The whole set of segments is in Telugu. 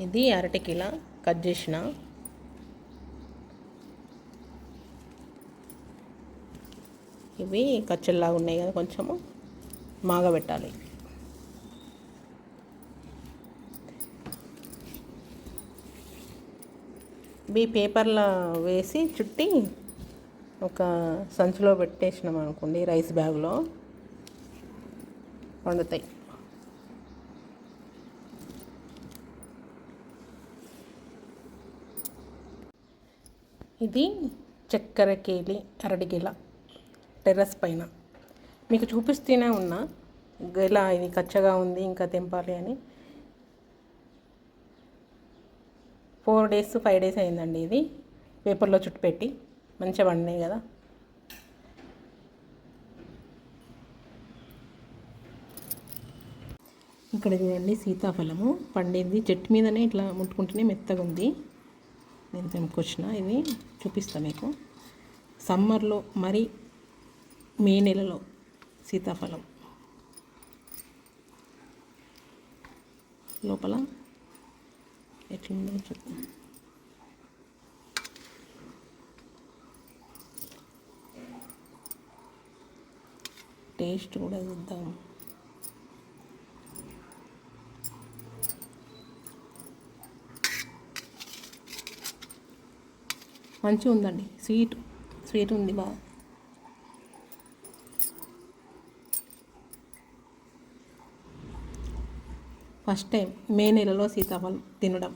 ఇది అరటికిల కట్ చేసిన. ఇవి కచ్చల్లాగా ఉన్నాయి కదా కొంచెము మాగబెట్టాలి. ఇవి పేపర్లో వేసి చుట్టి ఒక సంచిలో పెట్టేసినాం అనుకోండి రైస్ బ్యాగ్లో. వండుతాయి. ఇది చక్కెర కేలి అరటిగెల టెర్రస్ పైన. మీకు చూపిస్తూనే ఉన్నా గెల ఇది కచ్చగా ఉంది ఇంకా తెంపాలి అని. ఫోర్ డేస్ ఫైవ్ డేస్ అయిందండి ఇది. పేపర్లో చుట్టు పెట్టి మంచిగా పండినాయి కదా. ఇక్కడ చూడండి సీతాఫలము పండింది. చెట్టు మీదనే ఇట్లా ముట్టుకుంటేనే మెత్తగా ఉంది. నేను తెంపుకొచ్చిన. ఇవి చూపిస్తా మీకు. సమ్మర్లో మరి మే నెలలో సీతాఫలం. లోపల ఎట్లుందో చూద్దాం. టేస్ట్ కూడా చూద్దాం. మంచిగా ఉందండి. స్వీట్ స్వీట్ ఉంది బాగా. ఫస్ట్ టైం మే నెలలో సీతాఫలం తినడం.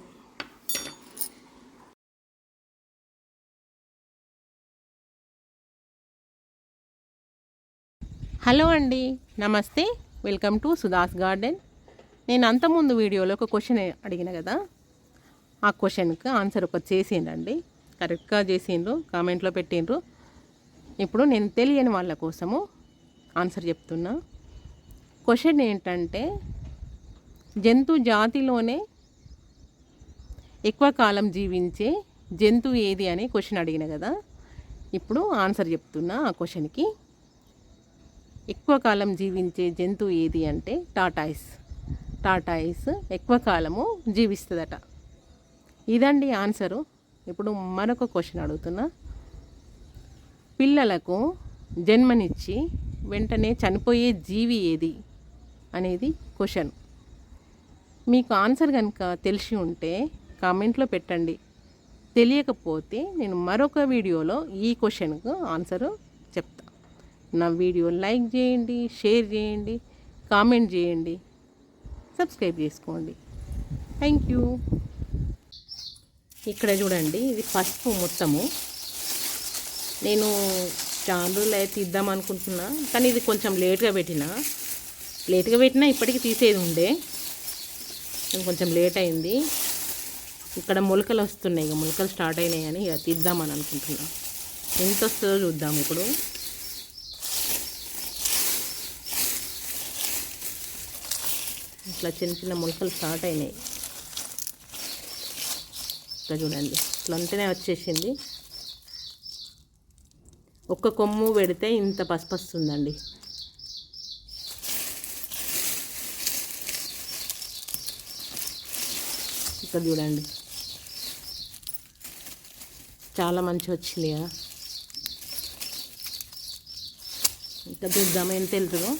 హలో అండి నమస్తే. వెల్కమ్ టు సుధాస్ గార్డెన్ నేను అంతకుముందు వీడియోలో ఒక క్వశ్చన్ అడిగిన కదా? ఆ క్వశ్చన్కి ఆన్సర్ ఒక చేసేనండి కరెక్ట్గా చేసిండ్రు కామెంట్లో పెట్టిండ్రు. ఇప్పుడు నేను తెలియని వాళ్ళ కోసము ఆన్సర్ చెప్తున్నా. క్వశ్చన్ ఏంటంటే జంతు జాతిలోనే ఎక్కువ కాలం జీవించే జంతువు ఏది అని క్వశ్చన్ అడిగిన కదా? ఇప్పుడు ఆన్సర్ చెప్తున్నా ఆ క్వశ్చన్కి. ఎక్కువ కాలం జీవించే జంతువు ఏది అంటే టాటాయిస్. టాటాయిస్ ఎక్కువ కాలము జీవిస్తుందట. ఇదండి ఆన్సరు. ఇప్పుడు మరొక క్వశ్చన్ అడుగుతున్నా. పిల్లలకు జన్మనిచ్చి వెంటనే చనిపోయే జీవి ఏది? అనేది క్వశ్చన్. మీకు ఆన్సర్ కనుక తెలిసి ఉంటే కామెంట్లో పెట్టండి. తెలియకపోతే నేను మరొక వీడియోలో ఈ క్వశ్చన్కు ఆన్సర్ చెప్తా. నా వీడియో లైక్ చేయండి షేర్ చేయండి కామెంట్ చేయండి. సబ్స్క్రైబ్ చేసుకోండి. Thank you. ఇక్కడ చూడండి ఇది పసుపు మొత్తము. నేను చాలా అయితే ఇద్దాం అనుకుంటున్నా కానీ ఇది కొంచెం లేట్గా పెట్టిన. లేట్గా పెట్టినా ఇప్పటికి తీసేది ఉండే. కొంచెం లేట్ అయింది. ఇక్కడ మొలకలు వస్తున్నాయి ఇక మొలకలు స్టార్ట్ అయినాయి అని ఇక తీద్దామని అనుకుంటున్నా. ఎంత వస్తుందో చూద్దాం ఇప్పుడు. ఇట్లా చిన్న చిన్న మొలకలు స్టార్ట్ అయినాయి. ఇట్లా చూడండి ఇట్లా అంతనే వచ్చేసింది. ఒక్క కొమ్ము పెడితే ఇంత పసుపు వస్తుందండి ఇక్కడ చూడండి. చాలా మంచి వచ్చింది కదా. ఇంకా చూద్దాం ఎంత వెళ్తుందో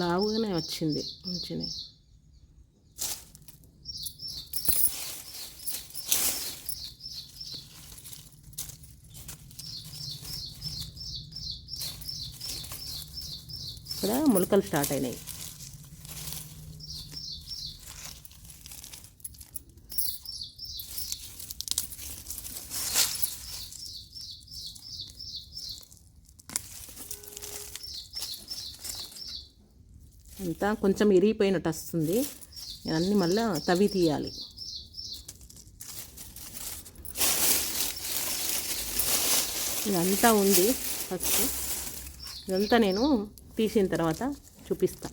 లావుగానే వచ్చింది మంచిగా ఇక్కడ మొలకలు స్టార్ట్ అయినాయి. అంతా కొంచెం ఇరిగిపోయినట్టు వస్తుంది. అన్నీ మళ్ళీ తవి తీయాలి. ఇదంతా ఉంది ఫస్ట్. ఇదంతా నేను తీసిన తర్వాత చూపిస్తా.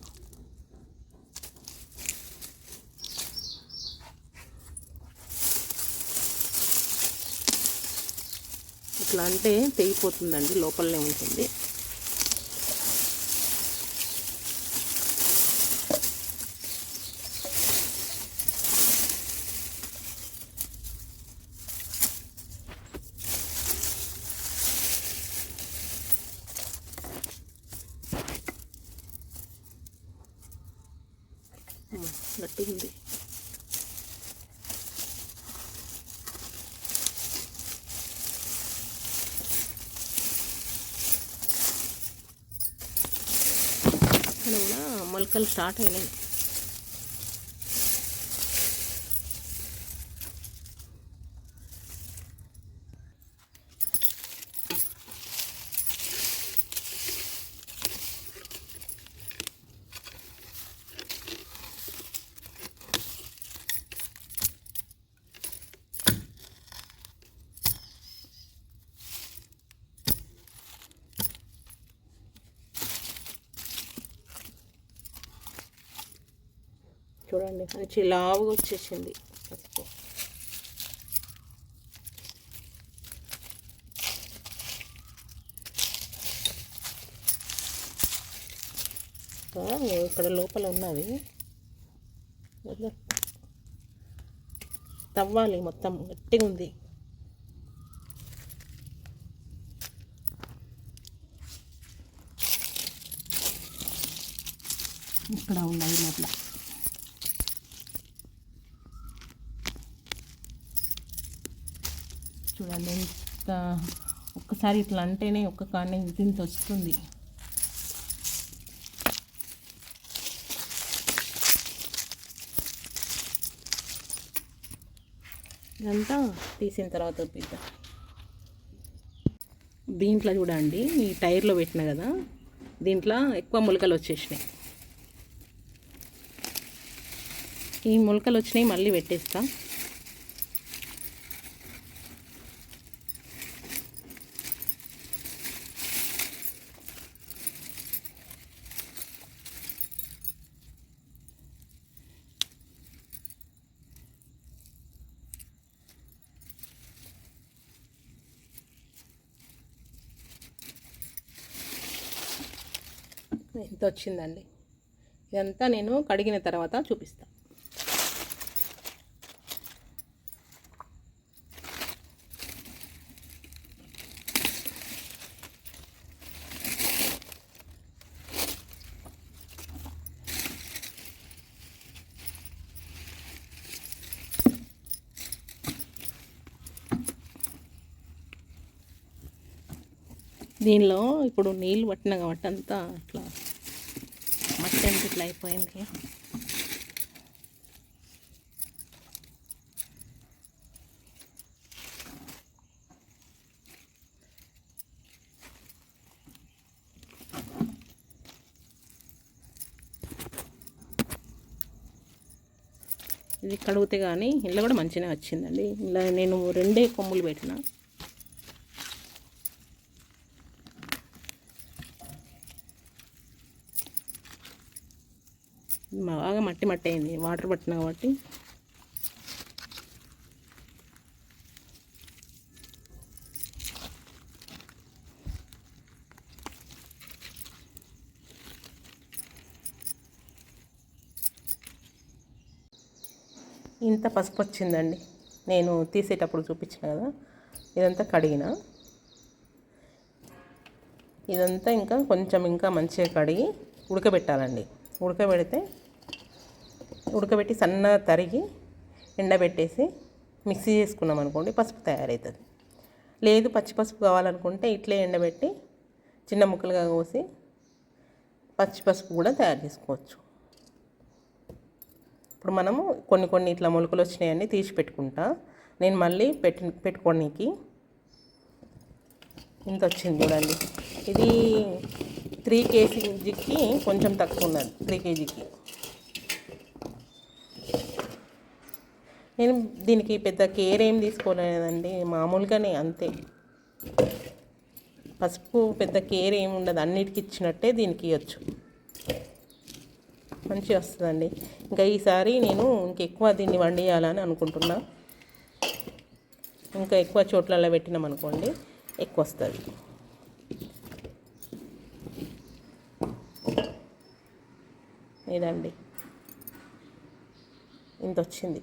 ఇట్లా అంటే తెగిపోతుందండి లోపలనే ఉంటుంది. పట్టింది. ఇక్కడ కూడా మొలకలు స్టార్ట్ అయినాయి. చూడండి. మంచి లావుగా వచ్చేసింది. పసుపు. ఇక్కడ లోపల ఉన్నది. తవ్వాలి మొత్తం గట్టిగా ఉంది. ఇక్కడ ఉన్నది లోపల. చూడండి ఎంత ఒక్కసారి ఇట్లా అంటేనే ఒక్క కాడనే ఇంత వస్తుంది. ఇదంతా తీసిన తర్వాత చూపిద్దాం. దీంట్లో చూడండి ఈ టైర్లో పెట్టిన కదా దీంట్లో ఎక్కువ మొలకలు వచ్చేసినాయి. ఈ మొలకలు వచ్చినాయి మళ్ళీ పెట్టేస్తాను ఎంత వచ్చిందండి ఇదంతా నేను కడిగిన తర్వాత చూపిస్తాను దీనిలో ఇప్పుడు నీళ్ళు పట్టిన కాబట్టి అంతా ఇట్లా ఇట్లా అయిపోయింది. ఇది కడిగితే కానీ ఇలా కూడా మంచిగా వచ్చిందండి. ఇలా నేను రెండే కొమ్ములు పెట్టిన బాగా మట్టి మట్టి అయింది. వాటర్ పట్టిన కాబట్టి. ఇంత పసుపు వచ్చిందండి. నేను తీసేటప్పుడు చూపించిన కదా. ఇదంతా కడిగిన. ఇదంతా ఇంకా కొంచెం ఇంకా మంచిగా కడిగి ఉడకబెట్టాలండి. ఉడకబెడితే ఉడకబెట్టి సన్నగా తరిగి ఎండబెట్టేసి మిక్సీ చేసుకున్నాం అనుకోండి పసుపు తయారవుతుంది లేదు పచ్చి పసుపు కావాలనుకుంటే ఇట్లే ఎండబెట్టి చిన్న ముక్కలుగా కోసి పచ్చి పసుపు కూడా తయారు చేసుకోవచ్చు. ఇప్పుడు మనము కొన్ని కొన్ని ఇట్లా మొలకలు వచ్చినాయన్నీ తీసి పెట్టుకుంటా. నేను మళ్ళీ పెట్టి పెట్టుకోడానికి ఇంత వచ్చింది చూడండి. ఇది త్రీ కేజీకి కొంచెం తక్కువ ఉన్నది త్రీ కేజీకి. నేను దీనికి పెద్ద కేర్ ఏం తీసుకోలేదండి మామూలుగానే అంతే. పసుపు పెద్ద కేర్ ఏమి ఉండదు అన్నిటికి ఇచ్చినట్టే దీనికి ఇవ్వచ్చు మంచిగా వస్తుందండి. ఇంకా ఈసారి నేను ఇంకెక్కువ దీన్ని వండియాలని అనుకుంటున్నా. ఇంకా ఎక్కువ చోట్లలో పెట్టినాం అనుకోండి ఎక్కువ వస్తుంది ఇదండి. ఇంత వచ్చింది